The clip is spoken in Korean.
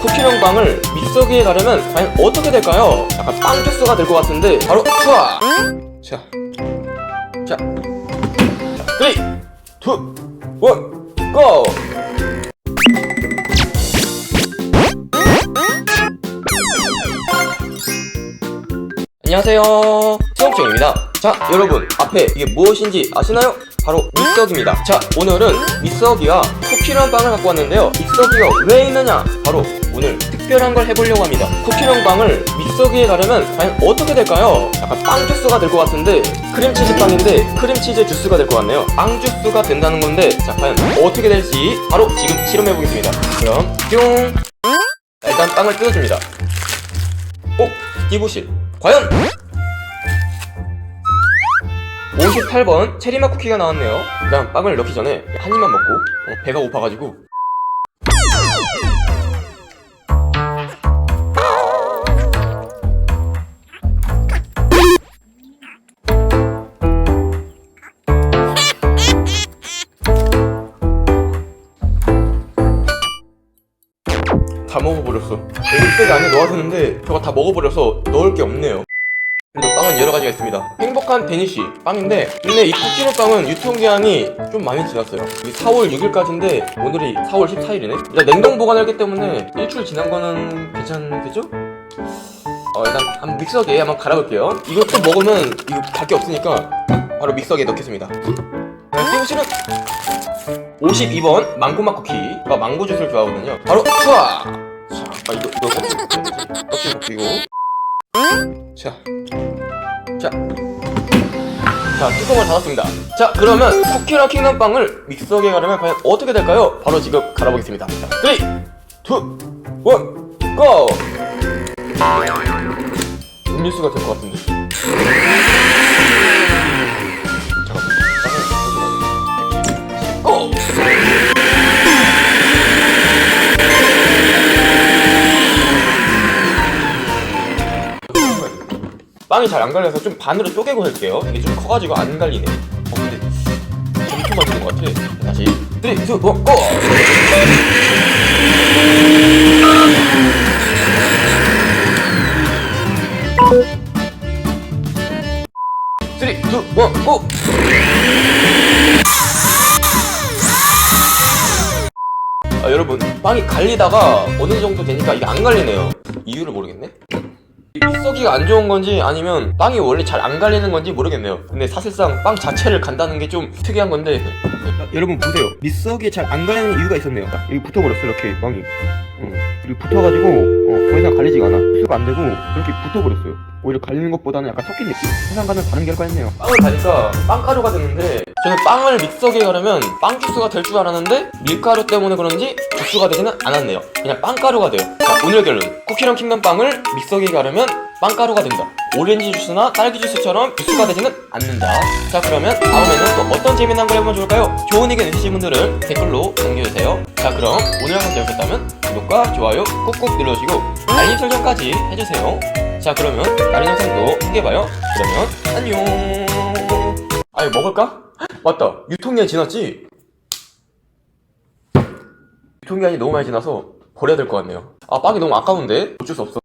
쿠키랑 빵을 믹서기에 가려면 과연 어떻게 될까요? 약간 빵 주스가 될 것 같은데 바로 투하! 자, 자, 자, 3, 2, 1, 고! 안녕하세요 수영증입니다 자 여러분 앞에 이게 무엇인지 아시나요? 바로 믹서기입니다 자 오늘은 믹서기와 쿠키랑 빵을 갖고 왔는데요 믹서기가 왜 있느냐 바로 오늘 특별한 걸 해보려고 합니다. 쿠키랑 빵을 믹서기에 가려면 과연 어떻게 될까요? 약간 빵 주스가 될 것 같은데 크림치즈 빵인데 크림치즈 주스가 될 것 같네요. 빵 주스가 된다는 건데 자 과연 어떻게 될지 바로 지금 실험해 보겠습니다. 그럼 뿅! 자, 일단 빵을 뜯어줍니다. 오! 띠부실. 과연! 58번 체리맛 쿠키가 나왔네요. 일단 빵을 넣기 전에 한 입만 먹고 어, 배가 고파가지고 다 먹어버렸어 에이백 안에 넣어놨는데 저거 다 먹어버려서 넣을 게 없네요 그래도 빵은 여러 가지가 있습니다. 행복한 데니쉬 빵인데, 근데 이 쿠키로 빵은 유통기한이 좀 많이 지났어요. 이 4월 6일까지인데, 오늘이 4월 14일이네? 일단 냉동 보관하기 때문에 일주일 지난 거는 괜찮겠죠? 어, 일단 한번 믹서기에 한번 갈아볼게요. 이것도 먹으면 이거 갈 게 없으니까 바로 믹서기에 넣겠습니다. 띄우실은 52번 망고맛 쿠키. 제가 망고 주스를 좋아하거든요. 바로! 자, 아, 이거, 이거 껍질 벗기고. 자, 자, 자 뚜껑을 닫았습니다. 자, 그러면 쿠키랑 킹덤빵을 믹서기에 가려면 과연 어떻게 될까요? 바로 지금 갈아보겠습니다. 자, 3, 2, 1, GO! 음료수가 될 것 같은데. 빵이 잘 안 갈려서 좀 반으로 쪼개고 할게요. 이게 좀 커가지고 안 갈리네. 어, 근데 점토 맞은 것 같아. 다시 3, 2, 1, 고! 3, 2, 1, 고! 아, 여러분, 빵이 갈리다가 어느 정도 되니까 이게 안 갈리네요. 이유를 모르겠네? 이 믹서기가 안 좋은 건지 아니면 빵이 원래 잘 안 갈리는 건지 모르겠네요. 근데 사실상 빵 자체를 간다는 게 좀 특이한 건데. 여러분 보세요. 믹서기에 잘 안 갈리는 이유가 있었네요. 여기 붙어버렸어 이렇게 빵이. 응. 그리고 붙어가지고 어, 더 이상 갈리지가 않아. 흡수가 안 되고 이렇게 붙어버렸어요. 오히려 갈리는 것보다는 약간 섞인 느낌? 세상과는 다른 결과였네요. 빵을 가니까 빵가루가 됐는데 저는 빵을 믹서기에 가려면 빵 주스가 될 줄 알았는데 밀가루 때문에 그런지 주스가 되지는 않았네요. 그냥 빵가루가 돼요. 자, 오늘 결론. 쿠키랑 킹덤 빵을 믹서기에 가려면 빵가루가 된다. 오렌지 주스나 딸기 주스처럼 주스가 되지는 않는다. 자, 그러면 다음에는 또 어떤 재미난 걸 해보면 좋을까요? 좋은 의견 있으신 분들은 댓글로 남겨주세요. 자, 그럼 오늘 영상 재밌었다면 구독과 좋아요 꾹꾹 눌러주시고 알림 설정까지 해주세요. 자, 그러면 다른 영상도 함께 봐요. 그러면 안녕. 아, 이거 먹을까? 맞다. 유통기한 지났지? 유통기한이 너무 많이 지나서 버려야 될 것 같네요. 아, 빵이 너무 아까운데? 어쩔 수 없어.